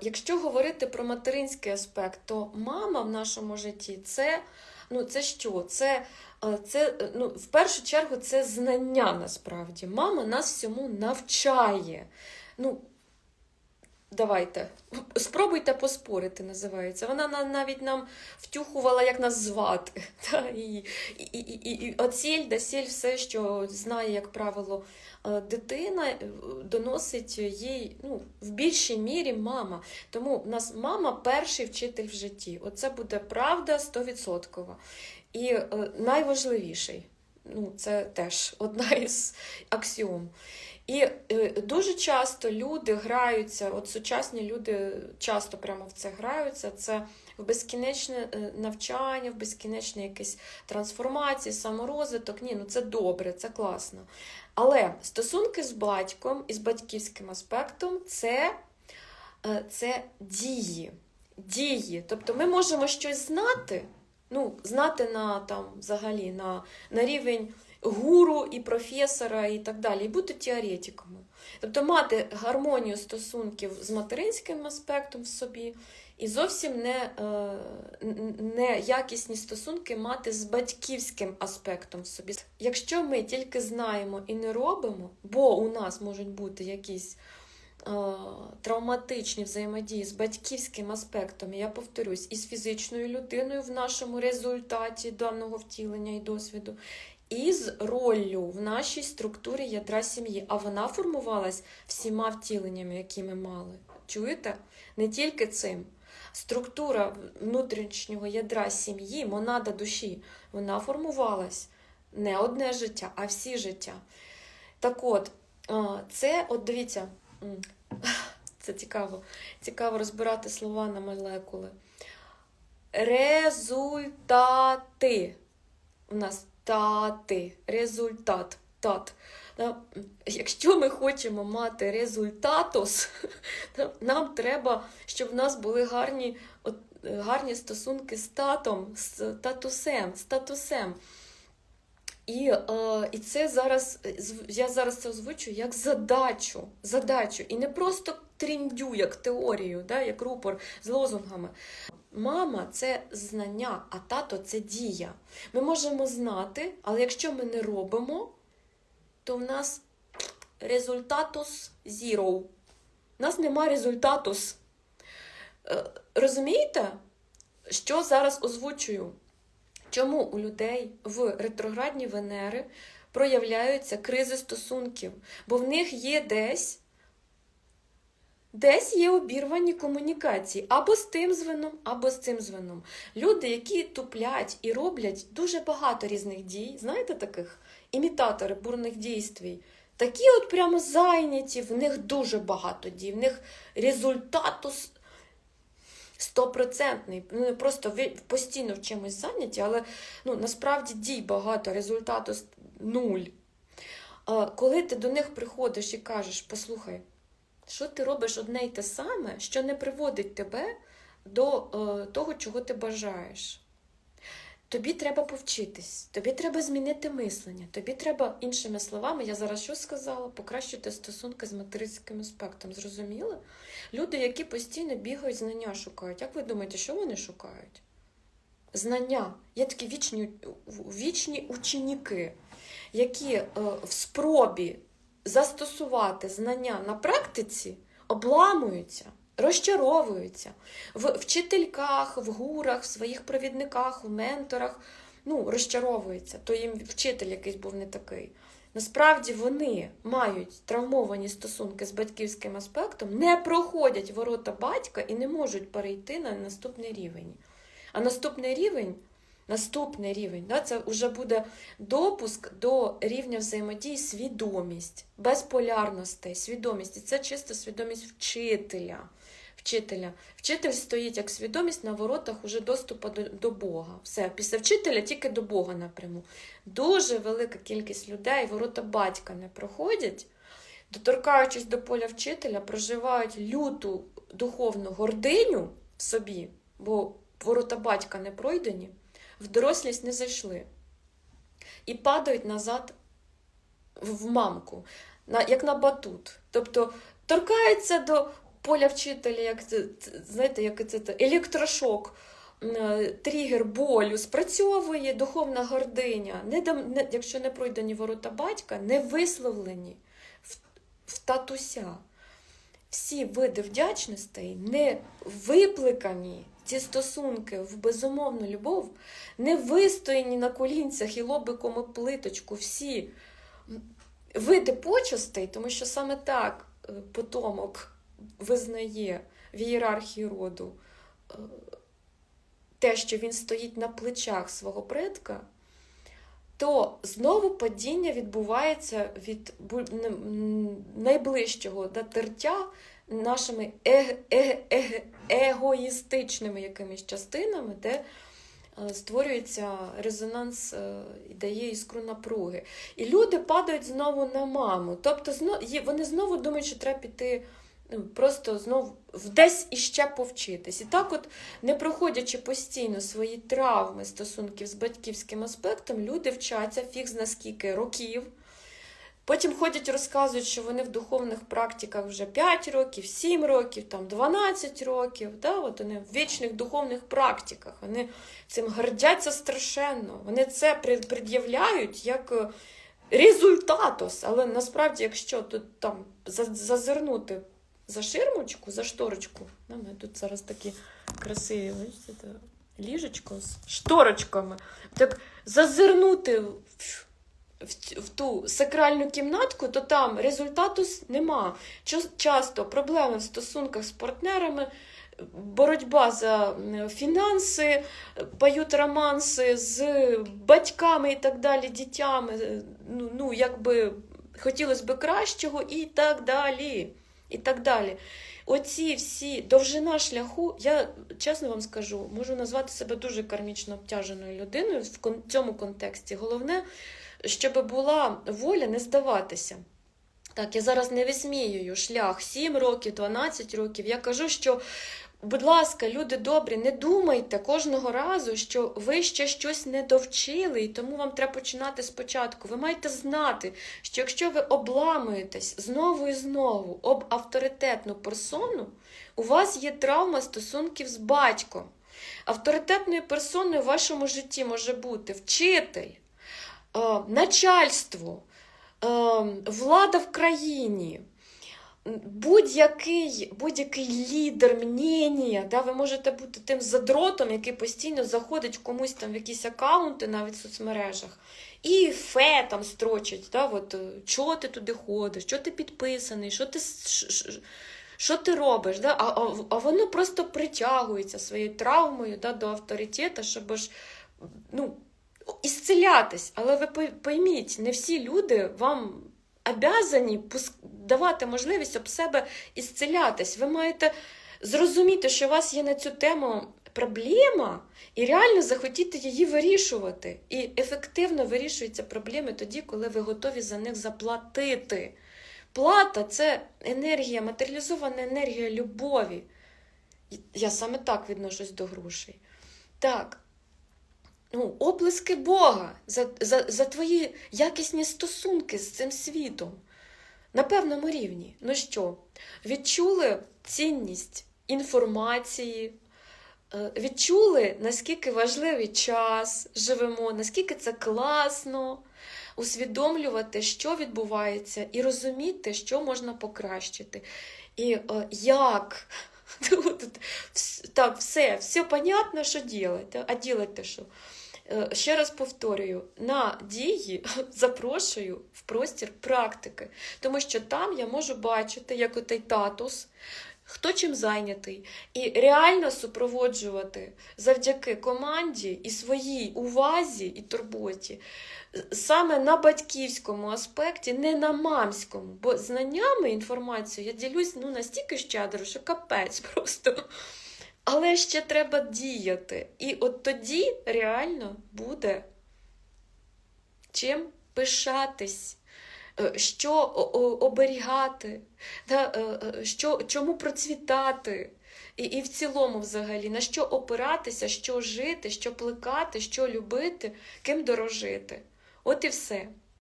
Якщо говорити про материнський аспект, то мама в нашому житті це, ну, це що? Це, е, це е, ну, в першу чергу це знання насправді. Мама нас всьому навчає. Ну, Давайте, спробуйте поспорити, називається. Вона навіть нам втюхувала, як нас звати. Та, і, і, і, і, оціль, досіль, все, що знає, як правило, е, дитина, е, доносить їй ну, в більшій мірі мама. Тому в нас мама перший вчитель в житті. Оце буде правда 100%. І е, найважливіший. Ну, це теж одна із аксіом. І е, дуже часто люди граються, от сучасні люди часто прямо в це граються. Це в безкінечне е, навчання, в безкінечні якісь трансформації, саморозвиток. Ні, ну це добре, це класно. Але стосунки з батьком і з батьківським аспектом це, е, це дії. Дії. Тобто ми можемо щось знати, ну, знати на там взагалі на, на рівень гуру і професора і так далі, і бути теоретиками. Тобто мати гармонію стосунків з материнським аспектом в собі, і зовсім не, е, не якісні стосунки мати з батьківським аспектом в собі. Якщо ми тільки знаємо і не робимо, бо у нас можуть бути якісь е, травматичні взаємодії з батьківським аспектом, я повторюсь, і з фізичною людиною в нашому результаті даного втілення і досвіду, і з роллю в нашій структурі ядра сім'ї. А вона формувалась всіма втіленнями, які ми мали. Чуєте? Не тільки цим. Структура внутрішнього ядра сім'ї, монада душі, вона формувалась не одне життя, а всі життя. Так от, це, от дивіться, це цікаво. Цікаво розбирати слова на молекули. Результати. У нас тати, результат. Тат. Якщо ми хочемо мати результатус, то нам треба, щоб в нас були гарні, гарні стосунки з татом, з татусем, з татусем. І, е, і це зараз я зараз це озвучу як задачу. задачу. І не просто тріндю, як теорію, да, як рупор з лозунгами. Мама це знання, а тато це дія. Ми можемо знати, але якщо ми не робимо, то в нас результатус zero. У нас нема результатус. Е, Розумієте, що зараз озвучую? Чому у людей в ретроградні Венери проявляються кризи стосунків? Бо в них є десь, десь є обірвані комунікації або з тим звеном, або з цим звеном. Люди, які туплять і роблять дуже багато різних дій, знаєте таких? Імітатори бурних дійствій. Такі от прямо зайняті, в них дуже багато дій, в них результатус стопроцентний. Ну, просто ви постійно в чимось зайняті, але ну, насправді дій багато, результату нуль. Коли ти до них приходиш і кажеш, послухай, що ти робиш одне й те саме, що не приводить тебе до е, того, чого ти бажаєш. Тобі треба повчитись, тобі треба змінити мислення, тобі треба, іншими словами, я зараз що сказала, покращити стосунки з материнським аспектом. Зрозуміли? Люди, які постійно бігають, знання шукають. Як ви думаєте, що вони шукають? Знання. Є такі вічні, вічні ученики, які е, в спробі застосувати знання на практиці обламуються, розчаровуються в вчительках, в гурах, в своїх провідниках, в менторах. Ну, розчаровуються, то їм вчитель якийсь був не такий. Насправді вони мають травмовані стосунки з батьківським аспектом, не проходять ворота батька і не можуть перейти на наступний рівень. А наступний рівень, наступний рівень, да, це вже буде допуск до рівня взаємодії свідомість, без полярностей, свідомість. І це чисто свідомість вчителя. Вчителя. Вчитель стоїть як свідомість на воротах уже доступу до, до Бога. Все, після вчителя тільки до Бога напряму. Дуже велика кількість людей ворота батька не проходять, доторкаючись до поля вчителя, проживають люту духовну гординю в собі, бо ворота батька не пройдені, в дорослість не зайшли. І падають назад в мамку, як на батут. Тобто торкаються до поля вчителя, як знаєте, як це, електрошок, е, тригер болю, спрацьовує духовна гординя, не, якщо не пройдені ворота батька, не висловлені в, в татуся. Всі види вдячностей не випликані, ці стосунки в безумовну любов, не вистояні на колінцях і лобиком і плиточку. Всі види почестей, тому що саме так е, потомок визнає в ієрархії роду е, те, що він стоїть на плечах свого предка, то знову падіння відбувається від найближчого до тертя нашими ег- ег- ег- егоїстичними якимись частинами, де е, створюється резонанс е, і дає іскру напруги. І люди падають знову на маму. Тобто вони знову думають, що треба піти просто знов десь іще повчитись. І так, от, не проходячи постійно свої травми стосунків з батьківським аспектом, люди вчаться фіг зна скільки років. Потім ходять, розказують, що вони в духовних практиках вже 5 років, 7 років, там 12 років. Да? От вони в вічних духовних практиках. Вони цим гордяться страшенно. Вони це пред'являють як е, результатос. Але насправді, якщо тут там зазирнути за ширмочку, за шторочку, да, ми тут зараз такі красиві, бачите, ліжечко з шторочками. Так зазирнути в, в, в ту сакральну кімнатку, то там результату нема. Часто проблеми в стосунках з партнерами, боротьба за фінанси, поють романси з батьками і так далі, дітями. е, Ну, ну якби хотілося б кращого і так далі. І так далі. Оці всі довжина шляху, я чесно вам скажу, можу назвати себе дуже кармічно обтяженою людиною в цьому контексті. Головне, щоб була воля не здаватися. Так, я зараз не висміюю шлях 7 років, 12 років. Я кажу, що, будь ласка, люди добрі, не думайте кожного разу, що ви ще щось не довчили, і тому вам треба починати спочатку. Ви маєте знати, що якщо ви обламуєтесь знову і знову об авторитетну персону, у вас є травма стосунків з батьком. Авторитетною персоною в вашому житті може бути вчитель, е, начальство, е, влада в країні. Будь-який, будь-який лідер мнення, да, ви можете бути тим задротом, який постійно заходить комусь там в якісь аккаунти, навіть в соцмережах, і фе там строчить, да, от, е, чого ти туди ходиш, що ти підписаний, що ти, що ти робиш. Да? А, а, а воно просто притягується своєю травмою да, до авторитету, щоб ж, ну, ісцелятись. Але ви пойміть, не всі люди вам обязані давати можливість об себе ісцелятись. Ви маєте зрозуміти, що у вас є на цю тему проблема, і реально захотіти її вирішувати. І ефективно вирішуються проблеми тоді, коли ви готові за них заплатити. Плата це енергія, матеріалізована енергія любові. Я саме так відношусь до грошей. Так. Ну, оплески Бога за, за, за твої якісні стосунки з цим світом. На певному рівні. Ну що, відчули цінність інформації, е, відчули, наскільки важливий час живемо, наскільки це класно усвідомлювати, що відбувається, і розуміти, що можна покращити. І е, як. Так, все, все понятно, що робити, а робити що? Е, Ще раз повторюю, на дії запрошую в простір практики, тому що там я можу бачити, як отей татус, хто чим зайнятий, і реально супроводжувати завдяки команді і своїй увазі і турботі саме на батьківському аспекті, не на мамському. Бо знаннями інформацією я ділюсь ну, настільки щедро, що капець просто. Але ще треба діяти. І от тоді реально буде чим пишатись, е, що оберігати, е, е, що, чому процвітати. І, і в цілому, взагалі, на що опиратися, що жити, що плекати, що любити, ким дорожити. От і все.